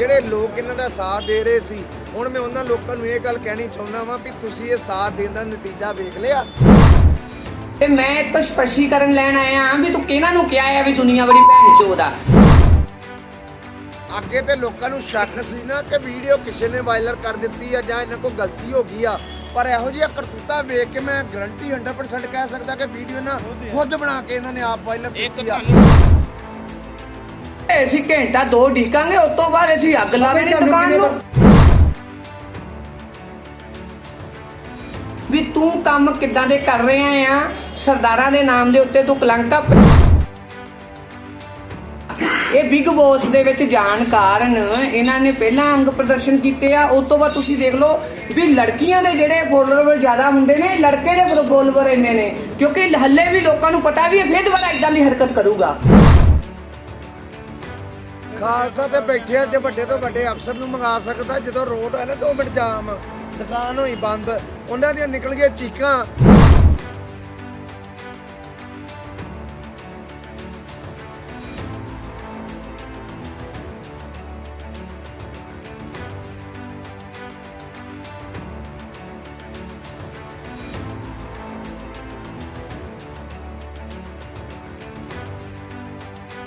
ਜਿਹੜੇ ਲੋਕ ਇਹਨਾਂ ਦਾ ਸਾਥ ਦੇ ਰਹੇ ਸੀ ਹੁਣ ਮੈਂ ਉਹਨਾਂ ਲੋਕਾਂ ਨੂੰ ਇਹ ਗੱਲ ਕਹਿਣੀ ਚਾਹੁੰਦਾ ਵਾਂ ਵੀ ਤੁਸੀਂ ਇਹ ਸਾਥ ਦੇਣ ਦਾ ਨਤੀਜਾ ਵੇਖ ਲਿਆ। ਤੇ ਮੈਂ ਇੱਕ ਸਪਸ਼ਟੀਕਰਨ ਲੈਣ ਆਇਆ ਹਾਂ ਵੀ ਤੂੰ ਕਿਹਨਾਂ ਨੂੰ ਕਿਹਾ ਹੈ ਵੀ ਦੁਨੀਆ ਬੜੀ ਭੈਣ ਚੋਦ ਆ? ਅੱਗੇ ਤੇ ਲੋਕਾਂ ਨੂੰ ਸ਼ੱਕ ਸੀ ਨਾ ਕਿ ਵੀਡੀਓ ਕਿਸੇ ਨੇ ਵਾਇਰਲ ਕਰ ਦਿੱਤੀ ਆ ਜਾਂ ਇਹਨਾਂ ਕੋਲ ਗਲਤੀ ਹੋ ਗਈ ਆ। ਪਰ ਇਹੋ ਜਿਹੀਆਂ ਕਰਤੂਤਾਂ ਵੇਖ ਕੇ ਮੈਂ ਗਰੰਟੀ 100% ਕਹਿ ਸਕਦਾ ਕਿ ਵੀਡੀਓ ਨਾ ਖੁਦ ਬਣਾ ਕੇ ਇਹਨਾਂ ਨੇ ਆਪ ਵਾਇਰਲ ਕੀਤੀ ਆ। ਇਹ ਅਸੀਂ ਘੰਟਾ ਦੋ ਢੀਕਾਂਗੇ ਉਸ ਤੋਂ ਬਾਅਦ ਅਸੀਂ ਅੱਗ ਲਾ ਦੇਣੀ ਦੁਕਾਨ ਨੂੰ। ਵੀ ਤੂੰ ਕੰਮ ਕਿੱਦਾਂ ਦੇ ਕਰ ਰਹੇ ਆ? ਸਰਦਾਰਾਂ ਦੇ ਨਾਮ ਦੇ ਉੱਤੇ ਤੂੰ ਕਲੰਕਾ ਇਹ ਬਿਗ ਬੋਸ ਦੇ ਵਿੱਚ ਜਾਣ ਕਾਰਨ ਇਹਨਾਂ ਨੇ ਪਹਿਲਾਂ ਅੰਗ ਪ੍ਰਦਰਸ਼ਨ ਕੀਤੇ ਆ ਉਸ ਤੋਂ ਬਾਅਦ ਤੁਸੀਂ ਦੇਖ ਲਓ ਵੀ ਲੜਕੀਆਂ ਦੇ ਜਿਹੜੇ ਫੋਲੋਅਰ ਜ਼ਿਆਦਾ ਹੁੰਦੇ ਨੇ ਲੜਕੇ ਦੇ ਫੋਲੋਅਰ ਇੰਨੇ ਨੇ ਕਿਉਂਕਿ ਹੱਲੇ ਵੀ ਲੋਕਾਂ ਨੂੰ ਪਤਾ ਵੀ ਇਹ ਫਿਰ ਦੁਬਾਰਾ ਇਦਾਂ ਦੀ ਹਰਕਤ ਕਰੂਗਾ। ਖਾਲਸਾ ਤੇ ਬੈਠਿਆ ਚ ਵੱਡੇ ਤੋਂ ਵੱਡੇ ਅਫਸਰ ਨੂੰ ਮੰਗਾ ਸਕਦਾ, ਜਦੋਂ ਰੋਡ ਹੈ ਨਾ 2 ਮਿੰਟ ਜਾਮ, ਦੁਕਾਨ ਹੋਈ ਬੰਦ, ਉਹਨਾਂ ਦੀਆਂ ਨਿਕਲ ਗਈਆਂ ਚੀਕਾਂ।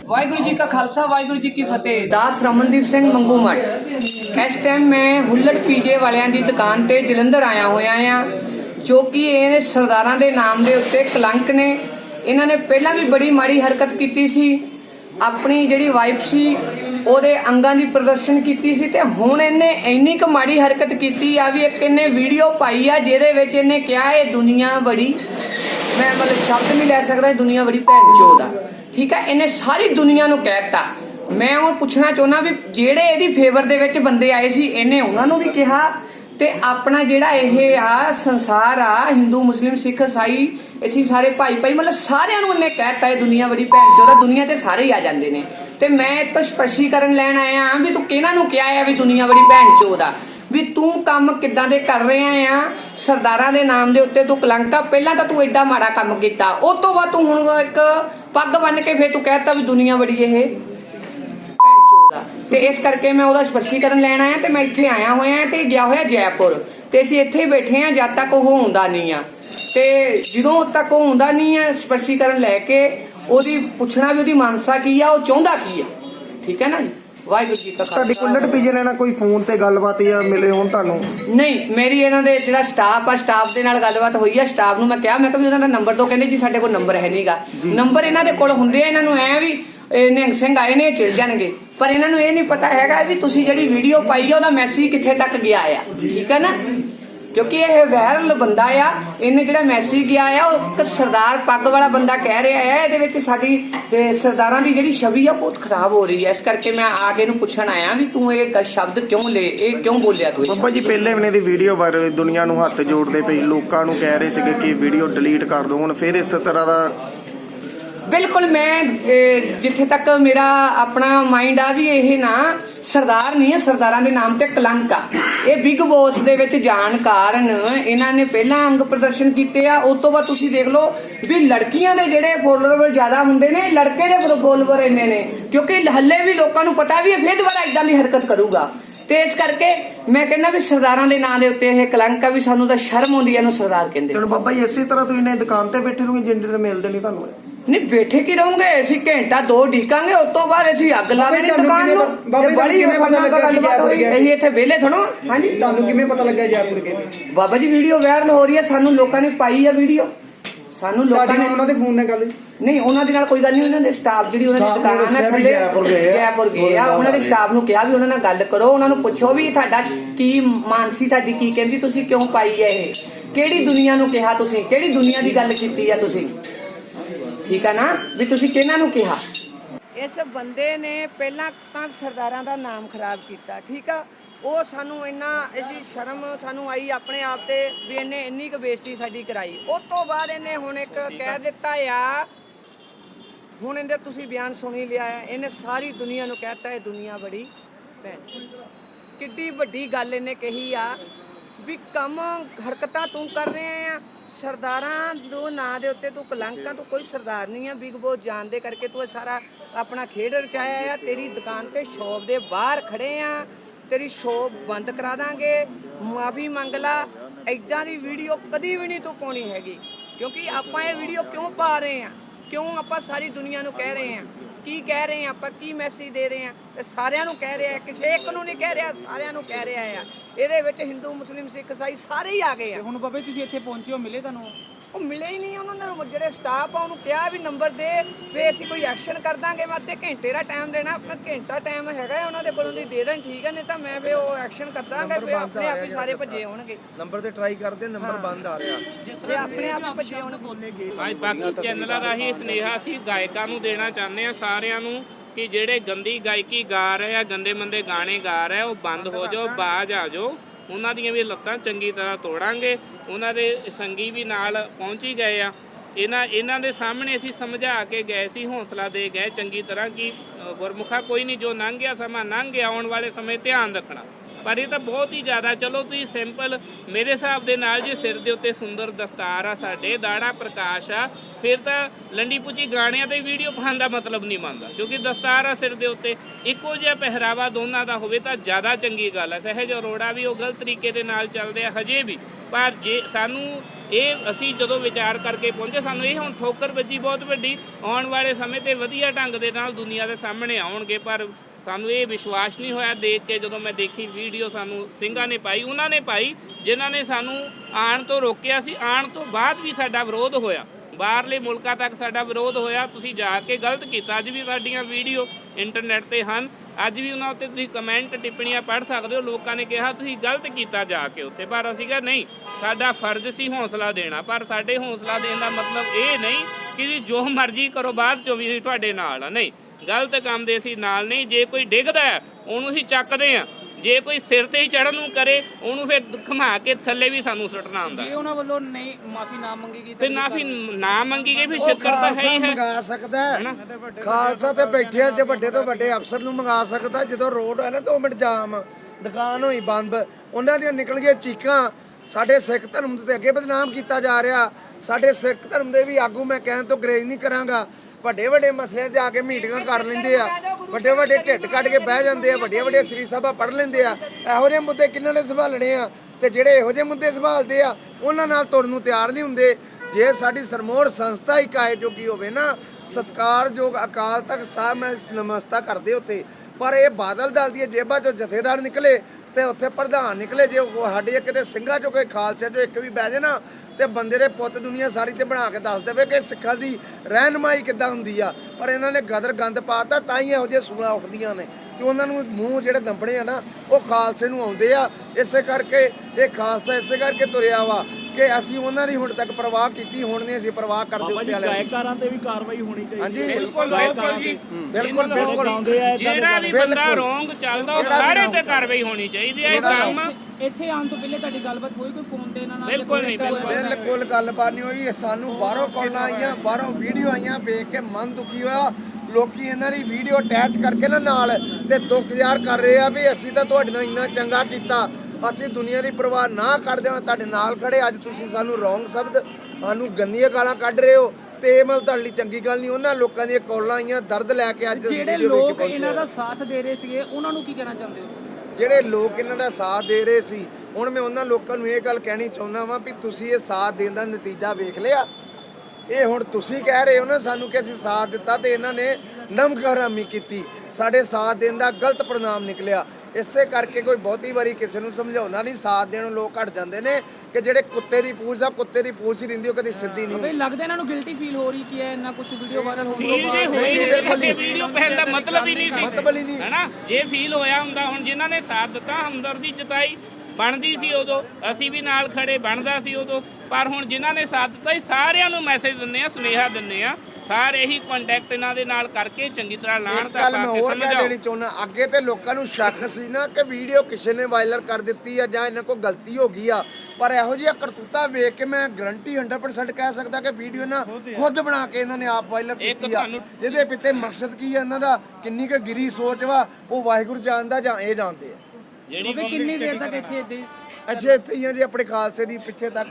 ਵਾਹਿਗੁਰੂ ਜੀ ਕਾ ਖਾਲਸਾ, ਵਾਹਿਗੁਰੂ ਜੀ ਕੀ ਫਤਿਹ। ਦਾਸ ਰਮਨਦੀਪ ਸਿੰਘ ਮੰਗੂ ਮਠ। ਇਸ ਟਾਈਮ ਮੈਂ ਹੁੱਲੜ ਪੀਜੇ ਵਾਲਿਆਂ ਦੀ ਦੁਕਾਨ ਤੇ ਜਲੰਧਰ ਆਇਆ ਹੋਇਆ ਆ ਜੋ ਕਿ ਇਹ ਸਰਦਾਰਾਂ ਦੇ ਨਾਮ ਦੇ ਉੱਤੇ ਕਲੰਕ ਨੇ। ਇਹਨਾਂ ਨੇ ਪਹਿਲਾਂ ਵੀ ਬੜੀ ਮਾੜੀ ਹਰਕਤ ਕੀਤੀ ਸੀ। ਆਪਣੀ ਜਿਹੜੀ ਵਾਈਫ ਸੀ, ਉਹਦੇ ਅੰਗਾਂ ਦੀ ਪ੍ਰਦਰਸ਼ਨ ਕੀਤੀ ਸੀ ਤੇ ਹੁਣ ਇਹਨੇ ਇੰਨੀ ਕੁ ਮਾੜੀ ਹਰਕਤ ਕੀਤੀ ਆ ਵੀ ਇੱਕ ਇਹਨੇ ਵੀਡੀਓ ਪਾਈ ਆ, ਜਿਹਦੇ ਵਿੱਚ ਇਹਨੇ ਕਿਹਾ ਇਹ ਦੁਨੀਆ ਬੜੀ, ਮੈਂ ਮਤਲਬ ਸ਼ਬਦ ਨਹੀਂ ਲੈ ਸਕਦਾ, ਇਹ ਦੁਨੀਆ ਬੜੀ ਭੈਣ ਚੋਦ ਆ। ਠੀਕ ਆ ਇਹਨੇ ਸਾਰੀ ਦੁਨੀਆ ਨੂੰ ਕਹਿਤਾ। ਮੈਂ ਉਹ ਪੁੱਛਣਾ ਚਾਹੁੰਦਾ ਵੀ ਜਿਹੜੇ ਇਹਦੀ ਫੇਵਰ ਦੇ ਵਿੱਚ ਬੰਦੇ ਆਏ ਸੀ, ਇਹਨੇ ਉਹਨਾਂ ਨੂੰ ਵੀ ਕਿਹਾ? ਤੇ ਆਪਣਾ ਜਿਹੜਾ ਇਹ ਆ ਸੰਸਾਰ ਆ, ਹਿੰਦੂ, ਮੁਸਲਿਮ, ਸਿੱਖ ਈਸਾਈ ਅਸੀਂ ਸਾਰੇ ਭਾਈ ਭਾਈ, ਮਤਲਬ ਸਾਰਿਆਂ ਨੂੰ ਉਹਨੇ ਕਹਿਤਾ ਇਹ ਦੁਨੀਆ ਬੜੀ ਭੈਣ ਚੋਦ ਆ ਦੁਨੀਆ ਤੇ ਸਾਰੇ ਹੀ ਆ ਜਾਂਦੇ ਨੇ। ਤੇ ਮੈਂ ਇੱਕ ਸਪਸ਼ਟੀਕਰਨ ਲੈਣ ਆਇਆ ਹਾਂ ਵੀ ਤੂੰ ਕਿਹਨਾਂ ਨੂੰ ਕਿਹਾ ਆ ਵੀ ਦੁਨੀਆ ਬੜੀ ਭੈਣ ਚੋਦ ਆ? ਵੀ ਤੂੰ ਕੰਮ ਕਿੱਦਾਂ ਦੇ ਕਰ ਰਿਹਾ ਆ? ਸਰਦਾਰਾਂ ਦੇ ਨਾਮ ਦੇ ਉੱਤੇ ਤੂੰ ਕਲੰਕਾ ਪਹਿਲਾਂ ਤਾਂ ਤੂੰ ਐਡਾ ਮਾੜਾ ਕੰਮ ਕੀਤਾ। ਉਸ ਤੋਂ ਬਾਅਦ ਤੂੰ ਹੁਣ ਇੱਕ ਪੱਗ ਬੰਨ ਕੇ ਫੇਰ ਤੂੰ ਕਹਿਤਾ ਵੀ ਦੁਨੀਆ ਬੜੀ ਇਹ ਭੈਣ ਚੋਦ ਤੇ ਇਸ ਕਰਕੇ ਮੈਂ ਉਹਦਾ ਸਪਸ਼ਟੀਕਰਨ ਲੈਣ ਆਇਆ ਤੇ ਮੈਂ ਇੱਥੇ ਆਇਆ ਹੋਇਆ ਤੇ ਗਿਆ ਹੋਇਆ ਜੈਪੁਰ। ਤੇ ਅਸੀਂ ਇੱਥੇ ਬੈਠੇ ਆ ਜਦ ਤੱਕ ਉਹ ਹੁੰਦਾ ਨਹੀਂ ਆ। ਤੇ ਜਦੋਂ ਤੱਕ ਉਹ ਹੁੰਦਾ ਨਹੀਂ ਆ ਸਪਸ਼ਟੀਕਰਨ ਲੈ ਕੇ, ਉਹਦੀ ਪੁੱਛਣਾ ਵੀ ਉਹਦੀ ਮਾਨਸਾ ਕੀ ਆ, ਉਹ ਚਾਹੁੰਦਾ ਕੀ ਆ। ਠੀਕ ਹੈ ਨਾ ਜੀ? ਵਾਹਿਗੁਰੂ ਜੀ ਕਾ ਖਾਲਸਾ। ਕੁੱਲਟ ਪੀਜੇ ਨੇ ਨਾ ਕੋਈ ਫੋਨ ਤੇ ਗੱਲਬਾਤ ਜਾਂ ਮਿਲੇ ਹੋਣ ਤੁਹਾਨੂੰ? ਨਹੀਂ ਮੇਰੀ ਇਹਨਾਂ ਦੇ ਜਿਹੜਾ ਸਟਾਫ ਆ ਸਟਾਫ ਦੇ ਨਾਲ ਗੱਲਬਾਤ ਹੋਈ ਆ ਸਟਾਫ ਨੂੰ ਮੈਂ ਕਿਹਾ ਮੈਂ ਕਿਹਾ ਵੀ ਉਹਨਾਂ ਦਾ ਨੰਬਰ ਤੋਂ ਕਹਿੰਦੇ ਜੀ ਸਾਡੇ ਕੋਲ ਨੰਬਰ ਹੈ ਨਹੀਂਗਾ ਨੰਬਰ ਇਹਨਾਂ ਦੇ ਕੋਲ ਹੁੰਦੇ ਆ ਇਹਨਾਂ ਨੂੰ ਐ ਵੀ ਇਹ ਨਿਹੰਗ ਸਿੰਘ ਆਏ ਨੇ ਚਲ ਜਾਣਗੇ। ਪਰ ਇਹਨਾਂ ਨੂੰ ਇਹ ਨਹੀਂ ਪਤਾ ਹੈਗਾ ਵੀ ਤੁਸੀਂ ਜਿਹੜੀ ਵੀਡੀਓ ਪਾਈ ਆ ਉਹਦਾ ਮੈਸੇਜ ਕਿੱਥੇ ਤੱਕ ਗਿਆ ਆ। ਠੀਕ ਹੈ ਨਾ? ਕਿਉਂਕਿ ਇਹ ਵਾਇਰਲ ਬੰਦਾ ਆ ਇਹਨੇ ਜਿਹੜਾ ਮੈਸੇਜ ਗਿਆ ਆ ਉਹ ਇੱਕ ਸਰਦਾਰ ਪੱਗ ਵਾਲਾ ਬੰਦਾ ਕਹਿ ਰਿਹਾ ਆ ਇਹਦੇ ਵਿੱਚ ਸਾਡੀ ਸਰਦਾਰਾਂ ਦੀ ਜਿਹੜੀ ਛਵੀ ਆ ਬਹੁਤ ਖਰਾਬ ਹੋ ਰਹੀ ਹੈ ਇਸ ਕਰਕੇ ਮੈਂ ਆ ਕੇ ਇਹਨੂੰ ਪੁੱਛਣ ਆਇਆ ਵੀ ਤੂੰ ਇਹ ਸ਼ਬਦ ਕਿਉਂ ਲੈ ਇਹ ਕਿਉਂ ਬੋਲਿਆ ਤੂੰ ਬੱਬਾ ਜੀ ਪਹਿਲੇ ਵੀ ਦੀ ਵੀਡੀਓ ਵਾਇਰਲ ਹੋਈ, ਦੁਨੀਆ ਨੂੰ ਹੱਥ ਜੋੜਦੇ ਪਈ ਲੋਕਾਂ ਨੂੰ ਕਹਿ ਰਹੇ ਸੀਗੇ ਕਿ ਵੀਡੀਓ ਡਿਲੀਟ ਕਰ ਦਿਓ ਹੁਣ ਫਿਰ ਇਸ ਤਰ੍ਹਾਂ ਦਾ ਬਿਲਕੁਲ ਮੈਂ ਜਿੱਥੇ ਤੱਕ ਮੇਰਾ ਆਪਣਾ ਮਾਈਂਡ ਆ ਵੀ ਇਹ ਨਾ ਸਰਦਾਰ ਨਹੀਂ ਹੈ ਸਰਦਾਰਾਂ ਦੇ ਨਾਮ ਤੇ ਕਲੰਕ ਆ। ਇਹ ਬਿਗ ਬੋਸ ਦੇ ਵਿੱਚ ਜਾਣ ਕਾਰਨ ਇਹਨਾਂ ਨੇ ਪਹਿਲਾਂ ਅੰਗ ਪ੍ਰਦਰਸ਼ਨ ਕੀਤੇ ਆ ਉਸ ਤੋਂ ਬਾਅਦ ਤੁਸੀਂ ਦੇਖ ਲਓ ਵੀ ਲੜਕੀਆਂ ਦੇ ਜਿਹੜੇ ਫੋਲੋਅਰ ਜ਼ਿਆਦਾ ਹੁੰਦੇ ਨੇ, ਲੜਕੇ ਦੇ ਫੋਲੋਅਰ ਇੰਨੇ ਨੇ, ਕਿਉਂਕਿ ਹੱਲੇ ਵੀ ਲੋਕਾਂ ਨੂੰ ਪਤਾ ਵੀ ਇਹ ਫਿਰ ਦੁਬਾਰਾ ਇਦਾਂ ਦੀ ਹਰਕਤ ਕਰੂਗਾ। ਤੇ ਇਸ ਕਰਕੇ ਮੈਂ ਕਹਿੰਦਾ ਵੀ ਸਰਦਾਰਾਂ ਦੇ ਨਾਂ ਦੇ ਉੱਤੇ ਇਹ ਕਲੰਕ ਆ ਵੀ ਸਾਨੂੰ ਤਾਂ ਸ਼ਰਮ ਆਉਂਦੀ ਹੈ ਇਹਨੂੰ ਸਰਦਾਰ ਕਹਿੰਦੇ ਚਲੋ ਬਾਬਾ ਜੀ, ਇਸੇ ਤਰ੍ਹਾਂ ਤੁਸੀਂ ਨੇ ਦੁਕਾਨ ਤੇ ਬੈਠੇ ਰਹੋਗੇ, ਜਿੰਨੇ ਮਿਲਦੇ ਨਹੀਂ ਤੁਹਾਨੂੰ। ਨਹੀਂ ਬੈਠੇ ਕੀ ਰਹੋਗੇ? ਅਸੀਂ ਘੰਟਾ ਦੋ ਢੀਕਾਂਗੇ ਉਸ ਤੋਂ ਬਾਅਦ ਅਸੀਂ ਅੱਗ ਲਾ ਦੇਣੀ ਦੁਕਾਨ ਨੂੰ। ਬਾਬਾ ਜੇ ਬੜੀ ਕਿਵੇਂ ਪਤਾ ਫਰਨਾ ਲੱਗਾ ਕਿ ਗੱਲਬਾਤ ਹੋਈ ਜੈਪੁਰ ਅਸੀਂ ਇੱਥੇ ਵਿਹਲੇ ਥੋੜੋ ਹਾਂਜੀ ਤੁਹਾਨੂੰ ਕਿਵੇਂ ਪਤਾ ਲੱਗਿਆ ਜੈਪੁਰ ਗਏ ਬਾਬਾ ਜੀ ਵੀਡੀਓ ਵਾਇਰਲ ਹੋ ਰਹੀ ਹੈ ਸਾਨੂੰ ਲੋਕਾਂ ਨੇ ਪਾਈ ਆ ਵੀਡੀਓ। ਸਾਨੂੰ ਲੋਕਾਂ ਨੇ ਉਹਨਾਂ ਦੇ ਫੋਨ ਨਾਲ ਗੱਲ? ਨਹੀਂ ਉਹਨਾਂ ਦੇ ਨਾਲ ਕੋਈ ਗੱਲ ਨਹੀਂ ਉਹਨਾਂ ਦੇ ਸਟਾਫ ਜਿਹੜੀ ਉਹਨਾਂ ਦੀ ਦੁਕਾਨ ਹੈ ਵੀ ਥੱਲੇ ਜੈਪੁਰ ਗਏ ਆ। ਜੈਪੁਰ ਗਏ ਆ। ਉਹਨਾਂ ਦੇ ਸਟਾਫ ਨੂੰ ਕਿਹਾ ਵੀ ਉਹਨਾਂ ਨਾਲ ਗੱਲ ਕਰੋ। ਉਹਨਾਂ ਨੂੰ ਪੁੱਛੋ ਵੀ ਤੁਹਾਡਾ ਕੀ ਮਾਨਸੀ ਤੁਹਾਡੀ ਕੀ ਕਹਿੰਦੀ ਤੁਸੀਂ ਕਿਉਂ ਪਾਈ ਹੈ ਇਹ? ਕਿਹੜੀ ਦੁਨੀਆ ਨੂੰ ਕਿਹਾ ਤੁਸੀਂ? ਕਿਹੜੀ ਦੁਨੀਆ ਦੀ ਗੱਲ ਕੀਤੀ ਆ ਤੁਸੀਂ? ਠੀਕ ਆ ਨਾ? ਵੀ ਤੁਸੀਂ ਕਿਹਨਾਂ ਨੂੰ ਕਿਹਾ? ਇਸ ਬੰਦੇ ਨੇ ਪਹਿਲਾਂ ਤਾਂ ਸਰਦਾਰਾਂ ਦਾ ਨਾਮ ਖਰਾਬ ਕੀਤਾ, ਠੀਕ ਆ? ਉਹ ਸਾਨੂੰ ਇੰਨਾ, ਅਸੀਂ ਸ਼ਰਮ ਸਾਨੂੰ ਆਈ ਆਪਣੇ ਆਪ ਤੇ ਵੀ ਇਹਨੇ ਇੰਨੀ ਕੁ ਬੇਇੱਜ਼ਤੀ ਸਾਡੀ ਕਰਾਈ। ਉਸ ਤੋਂ ਬਾਅਦ ਇਹਨੇ ਹੁਣ ਇੱਕ ਕਹਿ ਦਿੱਤਾ ਆ, ਹੁਣ ਇਹਦੇ ਤੁਸੀਂ ਬਿਆਨ ਸੁਣੀ ਲਿਆ ਆ, ਇਹਨੇ ਸਾਰੀ ਦੁਨੀਆ ਨੂੰ ਕਹਿਤਾ, ਇਹ ਦੁਨੀਆ ਬੜੀ ਭੈਣ ਕਿੱਡੀ ਵੱਡੀ ਗੱਲ ਇਹਨੇ ਕਹੀ ਆ, ਵੀ ਕੰਮ ਹਰਕਤਾਂ ਤੂੰ ਕਰ ਰਿਹਾ ਆ ਸਰਦਾਰਾਂ ਦੋ ਨਾਂ ਦੇ ਉੱਤੇ ਤੂੰ ਕਲੰਕਾਂ, ਤੂੰ ਕੋਈ ਸਰਦਾਰ ਨਹੀਂ ਆ। ਬਿਗ ਬੋਸ ਜਾਣ ਦੇ ਕਰਕੇ ਤੂੰ ਇਹ ਸਾਰਾ ਆਪਣਾ ਖੇਡ ਰਚਾਇਆ ਆ। ਤੇਰੀ ਦੁਕਾਨ ਤੇ ਸ਼ੌਪ ਦੇ ਬਾਹਰ ਖੜੇ ਆ। ਤੇਰੀ ਸ਼ੌਪ ਬੰਦ ਕਰਾ ਦਾਂਗੇ। ਮਾਫੀ ਮੰਗ ਲਾ। ਐਦਾਂ ਦੀ ਵੀਡੀਓ ਕਦੀ ਵੀ ਨਹੀਂ ਤੂੰ ਪਾਉਣੀ ਹੈਗੀ। ਕਿਉਂਕਿ ਆਪਾਂ ਇਹ ਵੀਡੀਓ ਕਿਉਂ ਪਾ ਰਹੇ ਆ? ਕਿਉਂ ਆਪਾਂ ਸਾਰੀ ਦੁਨੀਆ ਨੂੰ ਕਹਿ ਰਹੇ ਆ? ਕੀ ਕਹਿ ਰਹੇ ਆ ਆਪਾਂ ਕੀ ਮੈਸੇਜ ਦੇ ਰਹੇ ਆ ਤੇ ਸਾਰਿਆਂ ਨੂੰ ਕਹਿ ਰਿਹਾ, ਕਿਸੇ ਇੱਕ ਨੂੰ ਨਹੀਂ ਕਹਿ ਰਿਹਾ, ਸਾਰਿਆਂ ਨੂੰ ਕਹਿ ਰਿਹਾ ਆ। ਇਹਦੇ ਵਿੱਚ ਹਿੰਦੂ, ਮੁਸਲਿਮ, ਸਿੱਖ, ਈਸਾਈ ਸਾਰੇ ਹੀ ਆ ਗਏ ਆ। ਹੁਣ ਬਾਬੇ ਤੁਸੀਂ ਇੱਥੇ ਪਹੁੰਚੇ ਹੋ, ਮਿਲੇ ਤੁਹਾਨੂੰ? ਉਹ ਮਿਲੇ ਹੀ ਨਹੀਂ ਉਹਨਾਂ ਨੇ। ਜਿਹੜੇ ਸਟਾਫ ਆ ਉਹਨੂੰ ਕਿਹਾ ਵੀ ਨੰਬਰ ਦੇ ਵੀ ਅਸੀਂ ਕੋਈ ਐਕਸ਼ਨ ਕਰ ਦਾਂਗੇ ਮੈਂ ਅੱਧੇ ਘੰਟੇ ਦਾ ਟਾਈਮ ਦੇਣਾ ਆਪਣਾ ਘੰਟਾ ਟਾਈਮ ਹੈਗਾ ਹੈ ਉਹਨਾਂ ਦੇ ਕੋਲੋਂ ਦੀ ਦੇ ਦੇਣ ਠੀਕ ਹੈ ਨਹੀਂ ਤਾਂ ਮੈਂ ਵੀ ਉਹ ਐਕਸ਼ਨ ਕਰ ਦਾਂਗਾ ਵੀ ਆਪਣੇ ਆਪ ਹੀ ਸਾਰੇ ਭੱਜੇ ਹੋਣਗੇ। ਨੰਬਰ ਤੇ ਟਰਾਈ ਕਰਦੇ ਨੰਬਰ ਬੰਦ ਆ ਰਿਹਾ। ਵੀ ਆਪਣੇ ਆਪ ਹੀ ਭੱਜੇ ਹੋਣਗੇ। ਅੱਜ ਬਾਕੀ ਚੈਨਲਾਂ ਰਾਹੀਂ ਸੁਨੇਹਾ ਅਸੀਂ ਗਾਇਕਾਂ ਨੂੰ ਦੇਣਾ ਚਾਹੁੰਦੇ ਆ ਸਾਰਿਆਂ ਨੂੰ ਕਿ ਜਿਹੜੇ ਗੰਦੀ ਗਾਇਕੀ ਗਾ ਰਹੇ ਆ ਗੰਦੇ ਮੰਦੇ ਗਾਣੇ ਗਾ ਰਹੇ ਆ ਉਹ ਬੰਦ ਹੋ ਜਾਓ ਬਾਜ ਆ ਜਾਓ। ਉਹਨਾਂ ਦੀਆਂ ਵੀ ਲੱਤਾਂ ਚੰਗੀ ਤਰ੍ਹਾਂ ਤੋੜਾਂਗੇ। ਉਹਨਾਂ ਦੇ ਸੰਗੀ ਵੀ ਨਾਲ ਪਹੁੰਚ ਹੀ ਗਏ ਆ। ਇਹਨਾਂ ਇਹਨਾਂ ਦੇ ਸਾਹਮਣੇ ਅਸੀਂ ਸਮਝਾ ਕੇ ਗਏ ਸੀ, ਹੌਸਲਾ ਦੇ ਗਏ ਚੰਗੀ ਤਰ੍ਹਾਂ ਕਿ ਗੁਰਮੁਖਾ ਕੋਈ ਨਹੀਂ ਜੋ ਲੰਘ ਗਿਆ ਸਮਾਂ ਲੰਘ ਗਿਆ, ਆਉਣ ਵਾਲੇ ਸਮੇਂ ਧਿਆਨ ਰੱਖਣਾ। ਪਰ ਇਹ ਤਾਂ ਬਹੁਤ ਹੀ ਜ਼ਿਆਦਾ, ਚਲੋ ਤੁਸੀਂ ਸਿੰਪਲ ਮੇਰੇ ਹਿਸਾਬ ਦੇ ਨਾਲ ਜੇ ਸਿਰ ਦੇ ਉੱਤੇ ਸੁੰਦਰ ਦਸਤਾਰ ਆ ਸਾਡੇ, ਦਾੜਾ ਪ੍ਰਕਾਸ਼ ਆ, ਫਿਰ ਤਾਂ ਲੰਡੀ ਪੁੱਚੀ ਗਾਣਿਆਂ ਤੇ ਵੀਡੀਓ ਪਾਉਣ ਦਾ ਮਤਲਬ ਨਹੀਂ ਮੰਨਦਾ ਕਿਉਂਕਿ ਦਸਤਾਰ ਆ ਸਿਰ ਦੇ ਉੱਤੇ, ਇੱਕੋ ਜਿਹਾ ਪਹਿਰਾਵਾ ਦੋਨਾਂ ਦਾ ਹੋਵੇ ਤਾਂ ਜ਼ਿਆਦਾ ਚੰਗੀ ਗੱਲ ਹੈ ਸਹਿਜ ਅਰੋੜਾ ਵੀ ਉਹ ਗਲਤ ਤਰੀਕੇ ਦੇ ਨਾਲ ਚੱਲਦੇ ਆ ਹਜੇ ਵੀ, ਪਰ ਜੇ ਸਾਨੂੰ ਇਹ ਅਸੀਂ ਜਦੋਂ ਵਿਚਾਰ ਕਰਕੇ ਪਹੁੰਚੇ, ਸਾਨੂੰ ਇਹ ਹੁਣ ਠੋਕਰ ਵੱਜੀ ਬਹੁਤ ਵੱਡੀ, ਆਉਣ ਵਾਲੇ ਸਮੇਂ ਤੇ ਵਧੀਆ ਢੰਗ ਦੇ ਨਾਲ ਦੁਨੀਆ ਦੇ ਸਾਹਮਣੇ ਆਉਣਗੇ, ਪਰ ਸਾਨੂੰ ਇਹ ਵਿਸ਼ਵਾਸ ਨਹੀਂ ਹੋਇਆ ਦੇਖ ਕੇ ਜਦੋਂ ਮੈਂ ਦੇਖੀ ਵੀਡੀਓ ਸਾਨੂੰ ਸਿੰਘਾਂ ਨੇ ਪਾਈ, ਉਹਨਾਂ ਨੇ ਪਾਈ, ਜਿਨ੍ਹਾਂ ਨੇ ਸਾਨੂੰ ਆਉਣ ਤੋਂ ਰੋਕਿਆ ਸੀ। ਆਉਣ ਤੋਂ ਬਾਅਦ ਵੀ ਸਾਡਾ ਵਿਰੋਧ ਹੋਇਆ। ਬਾਹਰਲੇ ਮੁਲਕਾਂ ਤੱਕ ਸਾਡਾ ਵਿਰੋਧ ਹੋਇਆ। ਤੁਸੀਂ ਜਾ ਕੇ ਗਲਤ ਕੀਤਾ। ਅੱਜ ਵੀ ਸਾਡੀਆਂ ਵੀਡੀਓ ਇੰਟਰਨੈਟ ਤੇ ਹਨ। ਅੱਜ ਵੀ ਉਹਨਾਂ ਉੱਤੇ ਤੁਸੀਂ ਕਮੈਂਟ ਟਿੱਪਣੀਆਂ ਪੜ੍ਹ ਸਕਦੇ ਹੋ। ਲੋਕਾਂ ਨੇ ਕਿਹਾ, ਤੁਸੀਂ ਗਲਤ ਕੀਤਾ ਜਾ ਕੇ ਉੱਥੇ। ਪਰ ਅਸੀਂ ਕਿਹਾ, ਨਹੀਂ, ਸਾਡਾ ਫਰਜ਼ ਸੀ ਹੌਸਲਾ ਦੇਣਾ। ਪਰ ਸਾਡੇ ਹੌਸਲਾ ਦੇਣ ਦਾ ਮਤਲਬ ਇਹ ਨਹੀਂ ਕਿ ਜੋ ਮਰਜ਼ੀ ਕਰੋ, ਬਾਅਦ ਚੋਂ ਵੀ ਤੁਹਾਡੇ ਨਾਲ ਆ। ਨਹੀਂ ਗਲਤ ਕੰਮ ਦੇ ਅਸੀਂ ਨਾਲ ਨਹੀਂ ਜੇ ਕੋਈ ਡਿੱਗਦਾ ਹੈ, ਉਹਨੂੰ ਅਸੀਂ ਚੱਕਦੇ ਆ ਜੇ ਕੋਈ ਸਿਰ ਤੇ ਹੀ ਚੜਨ ਨੂੰ ਕਰੇ ਉਹਨੂੰ ਫਿਰ ਘੁਮਾ ਕੇ ਥੱਲੇ ਵੀ ਸਾਨੂੰ ਸੁੱਟਣਾ ਹੁੰਦਾ ਜੇ ਉਹਨਾਂ ਵੱਲੋਂ ਨਹੀਂ ਮਾਫੀ ਨਾ ਮੰਗੇਗੀ ਫਿਰ ਫਿਰ ਨਾ ਮੰਗੀ ਗਈ ਫਿਰ ਛਿੱਤਰ ਤਾਂ ਹੈ ਖਾਲਸਾ ਹੀ। ਹੈ ਮੰਗਾ ਸਕਦਾ ਹੈ। ਖਾਲਸਾ ਤੇ ਬੈਠਿਆ ਚ ਵੱਡੇ ਤੋਂ ਵੱਡੇ ਅਫਸਰ ਨੂੰ ਮੰਗਾ ਸਕਦਾ ਜਦੋਂ ਰੋਡ ਹੈ ਨਾ 2 ਮਿੰਟ ਜਾਮ ਦੁਕਾਨ ਹੋਈ ਬੰਦ ਉਹਨਾਂ ਦੀਆਂ ਨਿਕਲ ਗਈਆਂ ਚੀਕਾਂ। ਸਾਡੇ ਸਿੱਖ ਧਰਮ ਤੇ ਅੱਗੇ ਬਦਨਾਮ ਕੀਤਾ ਜਾ ਰਿਹਾ। ਸਾਡੇ ਸਿੱਖ ਧਰਮ ਦੇ ਵੀ ਆਗੂ ਮੈਂ ਕਹਿਣ ਤੋਂ ਗਰੇਜ ਨਹੀਂ ਕਰਾਂਗਾ। ਵੱਡੇ ਵੱਡੇ ਮਸਲਿਆਂ 'ਚ ਆ ਕੇ ਮੀਟਿੰਗਾਂ ਕਰ ਲੈਂਦੇ ਆ। ਵੱਡੇ ਵੱਡੇ ਢਿੱਡ ਕੱਢ ਕੇ ਬਹਿ ਜਾਂਦੇ ਆ ਵੱਡੇ ਵੱਡੇ ਸ੍ਰੀ ਸਭਾ ਪੜ ਲੈਂਦੇ ਆ। ਇਹੋ ਜਿਹੇ ਮੁੱਦੇ ਕਿੰਨਾਂ ਨੇ ਸੰਭਾਲਣੇ ਆ? ਤੇ ਜਿਹੜੇ ਇਹੋ ਜਿਹੇ ਮੁੱਦੇ ਸੰਭਾਲਦੇ ਆ, ਉਹਨਾਂ ਨਾਲ ਤੁਰਨ ਨੂੰ ਤਿਆਰ ਨਹੀਂ ਹੁੰਦੇ। ਜੇ ਸਾਡੀ ਸਰਮੋਰ ਸੰਸਥਾ ਹੀ ਕਾਇ ਜੋਗੀ ਹੋਵੇ ਨਾ, ਸਤਕਾਰਯੋਗ ਅਕਾਲ ਤਖਤ ਸਾਹਿਬ, ਮੈਂ ਨਮਸਤਾ ਕਰਦੇ ਉੱਥੇ। ਪਰ ਇਹ ਬਾਦਲ ਦਲ ਦੀਆਂ ਜੇਬਾਂ ਚੋਂ ਜਥੇਦਾਰ ਨਿਕਲੇ ਤੇ ਉੱਥੇ ਪ੍ਰਧਾਨ ਨਿਕਲੇ। ਜੇ ਸਾਡੇ ਕਿਤੇ ਸਿੰਘਾਂ ਚੋਂ ਕੋਈ ਖਾਲਸੇ ਚੋਂ ਇੱਕ ਵੀ ਬਹਿ ਜੇ ਨਾ ਤੇ ਬੰਦੇ ਦੇ ਪੁੱਤ ਦੁਨੀਆ ਸਾਰੀ ਤੇ ਬਣਾ ਕੇ ਦੱਸ ਦੇਵੇ ਕਿ ਸਿੱਖਾਂ ਦੀ ਰਹਿਨਮਾਈ ਕਿੱਦਾਂ ਹੁੰਦੀ ਆ। ਪਰ ਇਹਨਾਂ ਨੇ ਗਦਰ ਗੰਦ ਪਾਤਾ, ਤਾਂ ਹੀ ਇਹੋ ਜਿਹੇ ਸੂਲਾਂ ਉੱਠਦੀਆਂ ਨੇ। ਕਿ ਉਹਨਾਂ ਨੂੰ ਮੂੰਹ ਜਿਹੜੇ ਦੰਪਣੇ ਆ ਨਾ, ਉਹ ਖਾਲਸੇ ਨੂੰ ਆਉਂਦੇ ਆ। ਇਸੇ ਕਰਕੇ ਇਹ ਖਾਲਸਾ ਇਸੇ ਕਰਕੇ ਤੁਰਿਆ ਵਾ। ਕਿ ਅਸੀਂ ਉਹਨਾਂ ਦੀ ਹੁਣ ਤੱਕ ਪਰਵਾਹ ਕੀਤੀ ਹੁਣ ਨਹੀਂ ਅਸੀਂ ਪਰਵਾਹ ਕਰਦੇ ਉੱਤੇ ਵਾਲੇ ਗਾਇਕਾਰਾਂ ਤੇ ਵੀ ਕਾਰਵਾਈ ਹੋਣੀ ਚਾਹੀਦੀ ਹਾਂਜੀ। ਬਿਲਕੁਲ ਬਿਲਕੁਲ ਜੀ। ਬਿਲਕੁਲ ਬਿਲਕੁਲ। ਗਾਉਂਦੇ ਆ ਏਦਾਂ ਦੇ ਜਿਹੜਾ ਵੀ ਬਿਲਕੁਲ। ਬੰਦਾ ਰੋਂਗ ਚੱਲਦਾ ਉਹ ਜਿਹੜਾ ਵੀ ਸਾਰੇ ਤੇ ਕਾਰਵਾਈ ਹੋਣੀ ਚਾਹੀਦੀ ਹੈ ਇਹ ਜਿਹੜਾ ਕੰਮ ਇੱਥੇ ਆਉਣ ਤੋਂ ਪਹਿਲੇ ਤੁਹਾਡੀ ਗੱਲਬਾਤ ਹੋਈ ਕੋਈ ਫੋਨ ਤੇ ਇਹਨਾਂ ਨਾਲ ਬਿਲਕੁਲ ਨਹੀਂ ਬਿਲਕੁਲ ਬਿਲਕੁਲ ਗੱਲਬਾਤ ਨਹੀਂ ਹੋਈ। ਇਹ ਸਾਨੂੰ ਬਾਹਰੋਂ ਕਾਲਾਂ ਆਈਆਂ ਬਾਹਰੋਂ ਵੀਡੀਓ ਆਈਆਂ ਵੇਖ ਕੇ ਮਨ ਦੁਖੀ ਹੋਇਆ। ਲੋਕੀ ਇਹਨਾਂ ਦੀ ਵੀਡੀਓ ਅਟੈਚ ਕਰਕੇ ਨਾ ਨਾਲ ਤੇ ਦੁੱਖ ਜ਼ਾਹਰ ਕਰ ਰਹੇ ਆ ਵੀ ਅਸੀਂ ਤਾਂ ਤੁਹਾਡੇ ਨਾਲ ਇੰਨਾ ਚੰਗਾ ਕੀਤਾ। ਅਸੀਂ ਦੁਨੀਆ ਦੀ ਪਰਵਾਹ ਨਾ ਕਰਦੇ ਹਾਂ ਤੁਹਾਡੇ ਨਾਲ ਖੜੇ। ਅੱਜ ਤੁਸੀਂ ਸਾਨੂੰ ਰੋਂਗ ਸ਼ਬਦ ਸਾਨੂੰ ਗੰਦੀਆਂ ਗਾਲਾਂ ਕੱਢ ਰਹੇ ਹੋ। ਤੇ ਇਹ ਮਤਲਬ ਤੁਹਾਡੇ ਲਈ ਚੰਗੀ ਗੱਲ ਨਹੀਂ ਉਹਨਾਂ ਲੋਕਾਂ ਦੀਆਂ ਕਾਲਾਂ ਆਈਆਂ ਦਰਦ ਲੈ ਕੇ ਅੱਜ ਜਿਹੜੇ ਲੋਕ ਇਹਨਾਂ। ਦਾ ਸਾਥ ਦੇ ਰਹੇ ਸੀਗੇ ਉਹਨਾਂ ਨੂੰ ਕੀ ਕਹਿਣਾ ਚਾਹੁੰਦੇ ਹੋ? ਜਿਹੜੇ ਲੋਕ ਇਹਨਾਂ ਦਾ ਸਾਥ ਦੇ ਰਹੇ ਸੀ ਹੁਣ ਮੈਂ ਉਹਨਾਂ ਲੋਕਾਂ ਨੂੰ ਇਹ ਗੱਲ ਕਹਿਣੀ ਚਾਹੁੰਦਾ ਵਾਂ ਵੀ ਤੁਸੀਂ ਇਹ ਸਾਥ ਦੇਣ ਦਾ ਨਤੀਜਾ ਵੇਖ ਲਿਆ। ਇਹ ਹੁਣ ਤੁਸੀਂ ਕਹਿ ਰਹੇ ਹੋ ਨਾ ਸਾਨੂੰ ਕਿ ਅਸੀਂ ਸਾਥ ਦਿੱਤਾ ਤੇ ਇਹਨਾਂ ਨੇ ਨਮਕ ਹਰਾਮੀ ਕੀਤੀ। ਸਾਡੇ ਸਾਥ ਦੇਣ ਦਾ ਗਲਤ ਪ੍ਰਣਾਮ ਨਿਕਲਿਆ। ਇਸੇ ਕਰਕੇ ਕੋਈ ਬਹੁਤੀ ਵਾਰੀ ਕਿਸੇ ਨੂੰ ਸਮਝਾਉਂਦਾ ਨਹੀਂ ਸਾਥ ਦੇਣੋਂ ਲੋਕ ਘਟ ਜਾਂਦੇ ਨੇ ਕਿ ਜਿਹੜੇ ਕੁੱਤੇ ਦੀ ਪੂਛ ਆ ਕੁੱਤੇ ਦੀ ਪੂਛ ਹੀ ਰਹਿੰਦੀ ਉਹ ਕਦੀ ਸਿੱਧੀ ਨਹੀਂ ਬਈ ਲੱਗਦਾ ਇਹਨਾਂ ਨੂੰ ਗਿਲਟੀ ਫੀਲ ਹੋ ਰਹੀ ਕਿ ਇਹ ਇੰਨਾ ਕੁਝ ਵੀਡੀਓ ਵਾਇਰਲ ਤੋਂ ਫੀਲ ਜੇ ਹੋਈ ਨਹੀਂ, ਬਿਲਕੁਲ ਨਹੀਂ। ਵੀਡੀਓ ਪਹਿਨ ਦਾ ਮਤਲਬ ਹੀ ਨਹੀਂ ਸੀ ਮਤਲਬ ਹੀ ਨਹੀਂ। ਹੈਨਾ ਜੇ ਫੀਲ ਹੋਇਆ ਹੁੰਦਾ ਹੁਣ ਜਿਨ੍ਹਾਂ ਨੇ ਸਾਥ ਦਿੱਤਾ ਹਮਦਰਦੀ ਜਤਾਈ ਬਣਦੀ ਸੀ ਉਦੋਂ ਅਸੀਂ ਵੀ ਨਾਲ ਖੜੇ ਬਣਦਾ ਸੀ ਉਦੋਂ ਪਰ ਹੁਣ ਜਿਨ੍ਹਾਂ ਨੇ ਸਾਥ ਦਿੱਤਾ ਸਾਰਿਆਂ ਨੂੰ ਮੈਸੇਜ ਦਿੰਦੇ ਆ ਸੁਨੇਹਾ ਦਿੰਦੇ ਆ ਸਾਰੇ ਹੀ ਕੰਟੈਕਟ ਇਹਨਾਂ ਦੇ ਨਾਲ ਕਰਕੇ ਚੰਗੀ ਤਰ੍ਹਾਂ ਲਾਣ ਗੱਲ ਪਾ ਮੈਂ ਹੋਰ ਕਹਿ ਦੇਣੀ ਚਾਹੁੰਦਾ ਅੱਗੇ ਤੇ ਲੋਕਾਂ ਨੂੰ ਸ਼ੱਕ ਸੀ ਨਾ ਕਿ ਵੀਡੀਓ ਕਿਸੇ ਨੇ ਵਾਇਰਲ ਕਰ ਦਿੱਤੀ ਆ ਜਾਂ ਇਹਨਾਂ ਕੋਲ ਗਲਤੀ ਹੋ ਗਈ ਆ। ਪਰ ਇਹੋ ਜਿਹੀਆਂ ਕਰਤੂਤਾਂ ਵੇਖ ਕੇ ਮੈਂ ਗਰੰਟੀ 100% ਕਹਿ ਸਕਦਾ ਕਿ ਵੀਡੀਓ ਨਾ ਖੁਦ ਬਣਾ ਕੇ ਇਹਨਾਂ ਨੇ ਆਪ ਵਾਇਰਲ ਕੀਤੀ ਆ। ਇਹਦੇ ਪਿੱਛੇ ਮਕਸਦ ਕੀ ਆ ਇਹਨਾਂ ਦਾ? ਕਿੰਨੀ ਕੁ ਗਿਰੀ ਸੋਚ ਵਾ ਉਹ ਵਾਹਿਗੁਰੂ ਜਾਣਦਾ ਜਾਂ ਇਹ ਜਾਣਦੇ ਆ। ਜਿਹੜੀ ਕਿੰਨੀ ਦੇਰ ਤੱਕ ਇੱਥੇ ਹੀ? ਅੱਛੇ ਇੱਥੇ ਹੀ ਆ ਜੀ ਆਪਣੇ ਖਾਲਸੇ ਦੀ ਪਿੱਛੇ ਤੱਕ।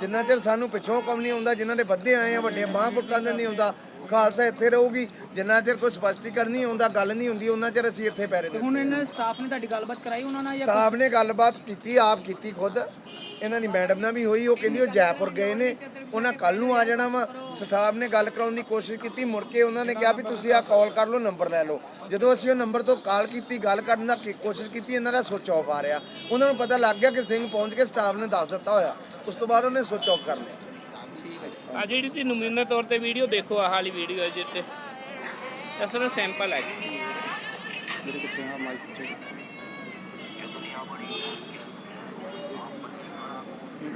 ਜਿੰਨਾ ਚਿਰ ਸਾਨੂੰ ਪਿੱਛੋਂ ਕੰਮ ਨਹੀਂ ਆਉਂਦਾ ਜਿਨ੍ਹਾਂ ਦੇ ਵੱਧੇ ਆਏ ਆ ਵੱਡੇ ਮਹਾਂਪੁਰਖਾਂ ਦੇ ਨਹੀਂ ਆਉਂਦਾ ਖਾਲਸਾ ਇੱਥੇ ਰਹੂਗੀ। ਜਿੰਨਾ ਚਿਰ ਕੋਈ ਸਪਸ਼ਟੀਕਰਨ ਨਹੀਂ ਹੁੰਦਾ ਗੱਲ ਨਹੀਂ ਹੁੰਦੀ ਉਹਨਾਂ ਚਿਰ ਅਸੀਂ ਇੱਥੇ ਪੈਰੇ ਤੇ ਦੇ ਹੁਣ ਇਹਨਾਂ ਸਟਾਫ ਨੇ ਤੁਹਾਡੀ ਗੱਲਬਾਤ ਕਰਾਈ ਉਹਨਾਂ ਨਾਲ ਜਾਂ ਸਟਾਫ ਨੇ ਗੱਲਬਾਤ ਕੀਤੀ ਆਪ ਕੀਤੀ ਖੁਦ। ਇਹਨਾਂ ਦੀ ਮੈਡਮ ਨਾਲ ਵੀ ਹੋਈ ਉਹ ਕਹਿੰਦੀ ਉਹ ਜੈਪੁਰ ਗਏ ਨੇ ਉਹਨਾਂ ਕੱਲ ਨੂੰ ਆ ਜਾਣਾ ਵਾ। ਸਟਾਫ ਨੇ ਗੱਲ ਕਰਾਉਣ ਦੀ ਕੋਸ਼ਿਸ਼ ਕੀਤੀ ਮੁੜ ਕੇ ਉਹਨਾਂ ਨੇ ਕਿਹਾ ਵੀ ਤੁਸੀਂ ਆ ਕਾਲ ਕਰ ਲਓ ਨੰਬਰ ਲੈ ਲਓ। ਜਦੋਂ ਅਸੀਂ ਉਹ ਨੰਬਰ ਤੋਂ ਕਾਲ ਕੀਤੀ ਗੱਲ ਕਰਨ ਦਾ ਕੋਸ਼ਿਸ਼ ਕੀਤੀ ਇਹਨਾਂ ਦਾ ਸੁਚ ਆਫ ਆ ਰਿਹਾ। ਉਹਨਾਂ ਨੂੰ ਪਤਾ ਲੱਗ ਗਿਆ ਕਿ ਸਿੰਘ ਪਹੁੰਚ ਕੇ ਸਟਾਫ ਨੇ ਦੱਸ ਦਿੱਤਾ ਹੋਇਆ। ਉਸ ਤੋਂ ਬਾਅਦ ਉਹਨੇ ਸੁਚ ਆਫ ਕਰ ਲਿਆ। ਆ ਜਿਹੜੀ ਤੁਸੀਂ ਨਮੂਨੇ ਤੌਰ ਤੇ ਵੀਡੀਓ ਦੇਖੋ ਆਹ ਵਾਲੀ ਵੀਡੀਓ ਹੈ ਜਿੱਤੇ ਅਸਲ ਸੈਂਪਲ ਹੈ।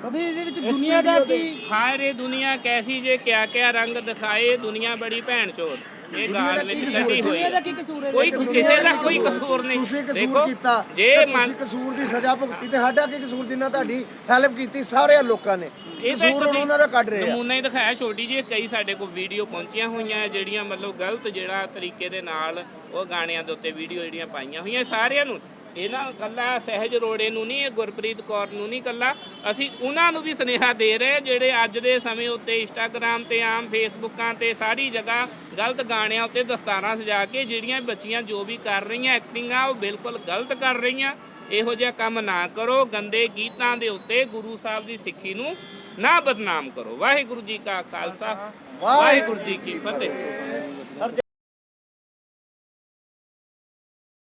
ਕभी ਇਹਦੇ ਵਿੱਚ ਦੁਨੀਆ ਦਾ ਕੀ ਹਾਏ ਰੇ ਦੁਨੀਆ ਕੈਸੀ ਜੇ ਕਿਆ ਕਿਆ ਰੰਗ ਦਿਖਾਏ ਦੁਨੀਆ ਬੜੀ ਭੈਣ ਚੋਦ। ਇਹ ਗਾਲ ਵਿੱਚ ਕੱਢੀ ਹੋਈ ਦੁਨੀਆ ਦਾ ਹੈ। ਕੀ ਕਸੂਰ ਹੈ? ਕੋਈ ਦੁਨੀਆ ਕਿਸੇ ਦਾ ਦਾ ਕੋਈ ਕਸੂਰ- ਕਸੂਰ ਨਹੀਂ। ਤੁਸੀਂ ਕਸੂਰ ਦੇਖੋ, ਕੀਤਾ। ਜੇ ਤੇ ਮੰਨ ਤੁਸੀਂ ਕਸੂਰ ਦੀ ਸਜ਼ਾ ਭੁਗਤੀ ਤੇ ਸਾਡਾ ਕੀ ਕਸੂਰ ਜਿੰਨਾ ਤੁਹਾਡੀ ਹੈਲਪ ਕੀਤੀ ਸਾਰੇ ਲੋਕਾਂ ਨੇ? ਇਹ ਤਾਂ ਕਸੂਰ ਤੁਸੀਂ ਉਹਨਾਂ ਦਾ ਕੱਢ ਰਹੇ ਆ। ਨਮੂਨਾ ਹੀ ਦਿਖਾਇਆ ਛੋਟੀ ਜਿਹੀ ਕਈ ਸਾਡੇ ਕੋਲ ਵੀਡੀਓ ਪਹੁੰਚੀਆਂ ਹੋਈਆਂ ਹੈ ਜਿਹੜੀਆਂ ਮਤਲਬ ਗਲਤ ਜਿਹੜਾ ਤਰੀਕੇ ਦੇ ਨਾਲ ਉਹ ਗਾਣਿਆਂ ਦੇ ਉੱਤੇ ਵੀਡੀਓ ਜਿਹੜੀਆਂ ਪਾਈਆਂ ਹੋਈਆਂ ਸਾਰਿਆਂ ਨੂੰ। ਇਹਨਾਂ ਕੱਲਾ ਸਹਿਜ ਰੋੜੇ ਨੂੰ ਨਹੀਂ ਇਹ ਗੁਰਪ੍ਰੀਤ ਕੌਰ ਨੂੰ ਨਹੀਂ ਕੱਲਾ ਅਸੀਂ ਉਹਨਾਂ ਨੂੰ ਵੀ ਸੁਨੇਹਾ ਦੇ ਰਹੇ ਜਿਹੜੇ ਅੱਜ ਦੇ ਸਮੇਂ ਉੱਤੇ ਇੰਸਟਾਗ੍ਰam ਤੇ ਆਮ ਫੇਸਬੁੱਕਾਂ ਤੇ ਸਾਰੀ ਜਗ੍ਹਾ ਗਲਤ ਗਾਣਿਆਂ ਉੱਤੇ ਦਸਤਾਰਾਂ ਸਜਾ ਕੇ ਜਿਹੜੀਆਂ ਬੱਚੀਆਂ ਜੋ ਵੀ ਕਰ ਰਹੀਆਂ ਐਕਟਿੰਗਾਂ ਉਹ ਬਿਲਕੁਲ ਗਲਤ ਕਰ ਰਹੀਆਂ। ਇਹੋ ਜਿਹਾ ਕੰਮ ਨਾ ਕਰੋ ਗੰਦੇ ਗੀਤਾਂ ਦੇ ਉੱਤੇ ਗੁਰੂ ਸਾਹਿਬ ਦੀ ਸਿੱਖੀ ਨੂੰ ਨਾ ਬਦਨਾਮ ਕਰੋ। ਵਾਹਿਗੁਰੂ ਜੀ ਕਾ ਖਾਲਸਾ ਵਾਹਿਗੁਰੂ ਜੀ ਕੀ ਫਤਿਹ।